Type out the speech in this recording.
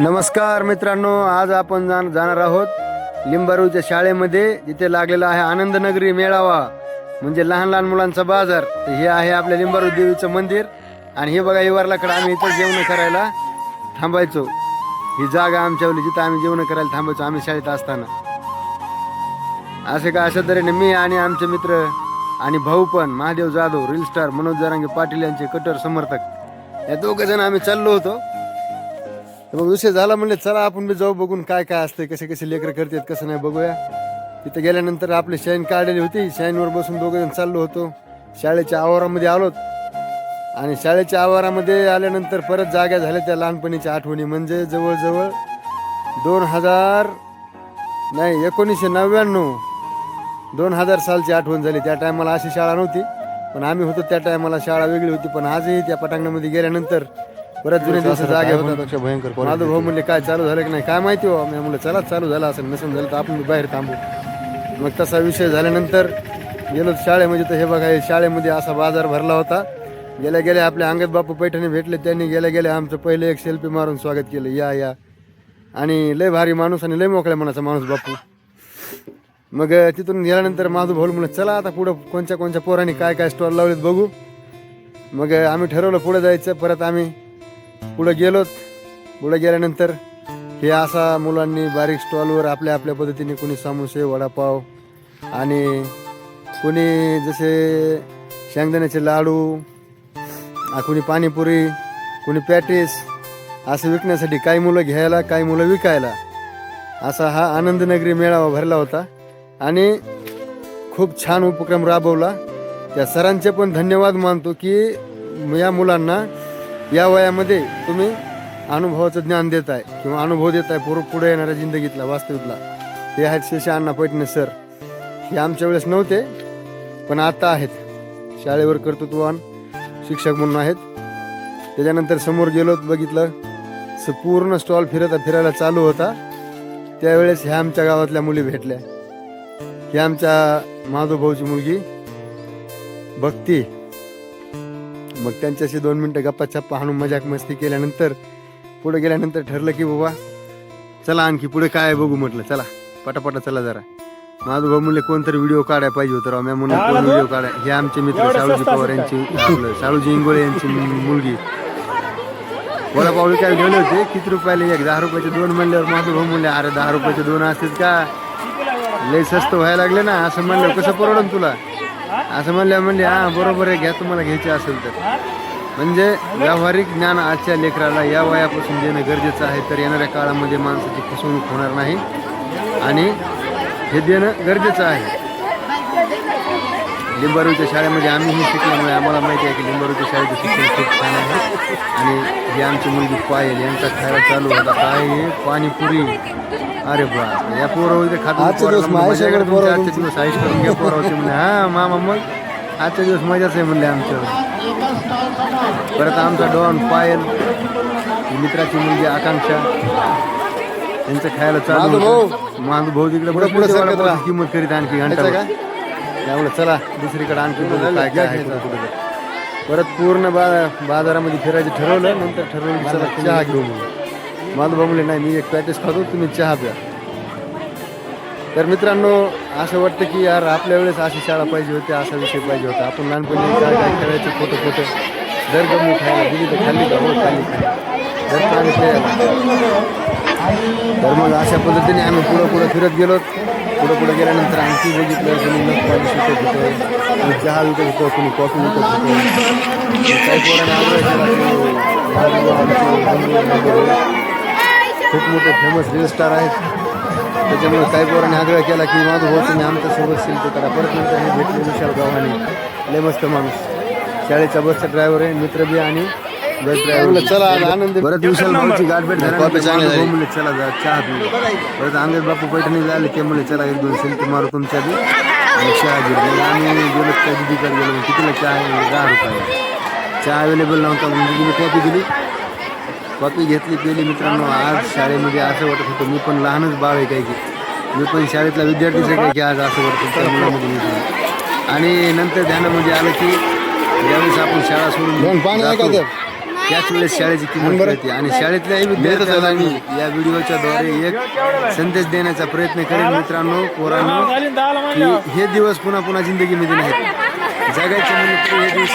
नमस्कार मित्रांनो आज आपण जाण- जाणार आहोत लिंबारूच्या शाळेमध्ये जिथे लागलेला आहे आनंदनगरी मेळावा म्हणजे लहान लहान मुलांचा बाजार. हे आहे आपल्या लिंबारू देवीचं मंदिर आणि हे बघा हिवारलाकडे आम्ही इथं जेवण करायला थांबायचो. ही जागा आमच्यावली जिथं आम्ही जेवण करायला थांबायचो आम्ही शाळेत असताना. असे का अशा तऱ्हेने मी आणि आमचे मित्र आणि भाऊ पण महादेव जाधव रील स्टार मनोज जरांगे पाटील यांचे कट्टर समर्थक या दोघ जण आम्ही चाललो होतो. मग विषय झाला म्हणले चला आपण बी जाऊ बघून काय काय असते कसे कसे लेकरं करतात कसं नाही बघूया. तिथे गेल्यानंतर आपली शाईन काढलेली होती. शाईनवर बसून दोघं जण चाललो होतो. शाळेच्या आवारामध्ये आलोत. आणि शाळेच्या आवारामध्ये आल्यानंतर परत जाग्या झाल्या त्या लहानपणीच्या आठवणी. म्हणजे जवळजवळ दोन हजार नाही एकोणीसशे नव्याण्णव दोन हजार सालची आठवण झाली. त्या टायमाला अशी शाळा नव्हती. पण आम्ही होतो त्या टायमाला शाळा वेगळी होती. पण आजही त्या पटांगणामध्ये गेल्यानंतर परत जुने दिवस जागे होतात भयंकर माझं भाऊ म्हणले काय चालू झालं की नाही? काय माहिती हो? मी म्हणलं चला चालू झालं असेल नसेल झालं तर आपण बाहेर थांबू. मग तसा विषय झाल्यानंतर गेलो शाळेमध्ये. तर हे बघा शाळेमध्ये असा बाजार भरला होता. गेल्या गेल्या आपल्या अंगद बापू पैठणी भेटले. त्यांनी गेल्या गेल्या आमचं पहिले एक सेल्फी मारून स्वागत केलं. या या. आणि लय भारी माणूस आणि लय मोकळ्या मनाचा माणूस बापू. मग तिथून गेल्यानंतर माझं भाऊ म्हणलं चला आता पुढं कोणत्या कोणत्या पोरांनी काय काय स्टॉल लावलेत बघू. मग आम्ही ठरवलं पुढे जायचं. परत आम्ही पुढं गेलोत. पुढं गेल्यानंतर हे असा मुलांनी बारीक स्टॉलवर आपल्या आपल्या पद्धतीने कोणी समोसे वडापाव आणि कोणी जसे शेंगदाण्याचे लाडू कुणी कोणी पाणीपुरी कोणी पॅटीस असं विकण्यासाठी काही मुलं घ्यायला काही मुलं विकायला असा हा आनंदनगरी मेळावा भरला होता. आणि खूप छान उपक्रम राबवला. त्या सरांचे पण धन्यवाद मानतो की या मुलांना या वयामध्ये तुम्ही अनुभवाचं ज्ञान देत आहे किंवा अनुभव देत आहे पूर्व पुढे येणाऱ्या जिंदगीतला वास्तविकला. हे आहेत शेषा अण्णा पैठणे सर. हे आमच्या वेळेस नव्हते पण आता आहेत. शाळेवर कर्तृत्ववान शिक्षक म्हणून आहेत. त्याच्यानंतर समोर गेलो बघितलं स- पूर्ण स्टॉल फिरता फिरायला चालू होता. त्यावेळेस ह्या आमच्या गावातल्या मुली भेटल्या. ही आमच्या माधव भाऊची मुलगी भक्ती. मग त्यांच्याशी दोन मिनटं गप्पा छप्पा हाणून मजाक मस्ती केल्यानंतर पुढे गेल्यानंतर ठरलं की बाबा चला आणखी पुढे काय बघू म्हटलं चला पटापटा चला जरा. माझं भाऊ म्हणले कोणतरी व्हिडिओ काढायला पाहिजे होतं राव मी म्हणून कोण व्हिडिओ काढाय हे आमचे मित्र शाळूजी पवार यांची आपलं शाळूजी इंगोळे यांची मुलगी. वडापाव काय गेले होते किती रुपयाला एक दहा रुपयाचे दोन म्हणल्यावर माझं भाऊ म्हणले अरे दहा रुपयाचे दोन असतील का? लय स्वस्त व्हायला लागले ना असं म्हणलं कसं परवडन तुला? असं म्हणलं म्हणले हा बरोबर आहे घ्या तुम्हाला घ्यायचे असेल तर. म्हणजे व्यावहारिक ज्ञान आजच्या लेकराला या वयापासून देणं गरजेचं आहे तर येणाऱ्या काळामध्ये माणसाची फसवणूक होणार नाही. आणि हे देणं गरजेचं आहे. लिंबारूच्या शाळेमध्ये आम्हीही शिकल्यामुळे आम्हाला माहिती आहे की लिंबारूच्या शाळेचं शिक्षण खूप छान आहे. आणि ही आमची मुलगी पायल यांचा खायला चालू होता. काय हे? पाणीपुरी अरे बा या पोरं इथे खात आजचे दिवस माझ्याकडे पोरं आजचे दिवस आयुष करून घ्या पोरं होते म्हणले. हा मामा मग? आजचे दिवस मजाच आहे म्हणले आमच्यावर परत आमचा डॉन पायल मित्राची मुलगी आकांक्षा. त्यांचं खायला चालू. माधू भाऊ. तिकडे पुढं. किंमत करीत आणखी घंटा याचं? त्यामुळे चला दुसरीकडे आणखी काय काय आहे कुठं. कुठं. परत पूर्ण बा बाजारामध्ये फिरायचं ठरवलं नंतर ठरवलं की चला चहा घेऊ म्हणून. माझं म्हणले नाही मी एक पॅकेज खातो तुम्ही चहा प्या. तर मित्रांनो असं वाटतं की यार आपल्या वेळेस अशी शाळा पाहिजे होती असा विषय पाहिजे होता. आपण लहानपणी काय काय खेळायचं खोटं खोटं. दर गमू खायला दिली तर खाल्ली का हो खाल्ली का दर पाणी प्यायला तर मग अशा पद्धतीने आम्ही पुढं पुढं फिरत गेलो. पुढं पुढे गेल्यानंतर आणखी बघितलं कोणी नख पाणी विकत होतं कोणी चहा विकत होतं कोणी कॉफी विकत होतं. काही पोरांना केला खूप मोठे फेमस रील स्टार आहेत. त्याच्यामुळे काही पोरांनी आग्रह केला की माझं भाऊ हो, तुम्ही आमच्यासोबत शिल्प करा. परत नंतर हे भेटले विशाल गावाने. लय मस्त माणूस. शाळेचा बसचा ड्रायव्हर आहे मित्र बी आणि चला आनंद परत विशाल भाऊची गाठ भेट कॉपी चांगली झाली. चला जा चहा पिऊ परत अंगद बापू पैठणी झाले ते म्हणले चला एक दोन सेल्फी मारू तुमच्या बी. आणि चहा मग आम्ही गेलो त्या दिदीकडे गेलो. कितीला चहा दहा रुपये. चहा अवेलेबल नव्हता मग दिदीने कॉपी दिली. कॉपी घेतली पेली. मित्रांनो आज शाळेमध्ये असं वाटत होतं मी पण लहानच बाळ आहे काही. की मी पण शाळेतला विद्यार्थीच आहे काय की आज असं वाटत मुलामध्ये. आणि नंतर ध्यानामध्ये आलं की ज्यावेळेस आपण शाळा सोडून त्याच वेळेस शाळेची किंमत कळते. आणि शाळेतल्याही विद्यार्थ्यांना या व्हिडिओच्या द्वारे एक संदेश देण्याचा प्रयत्न करेन मित्रांनो पोरांनो हे दिवस पुन्हा पुन्हा जिंदगीमध्ये नाहीत. जगायचे म्हणून हे दिवस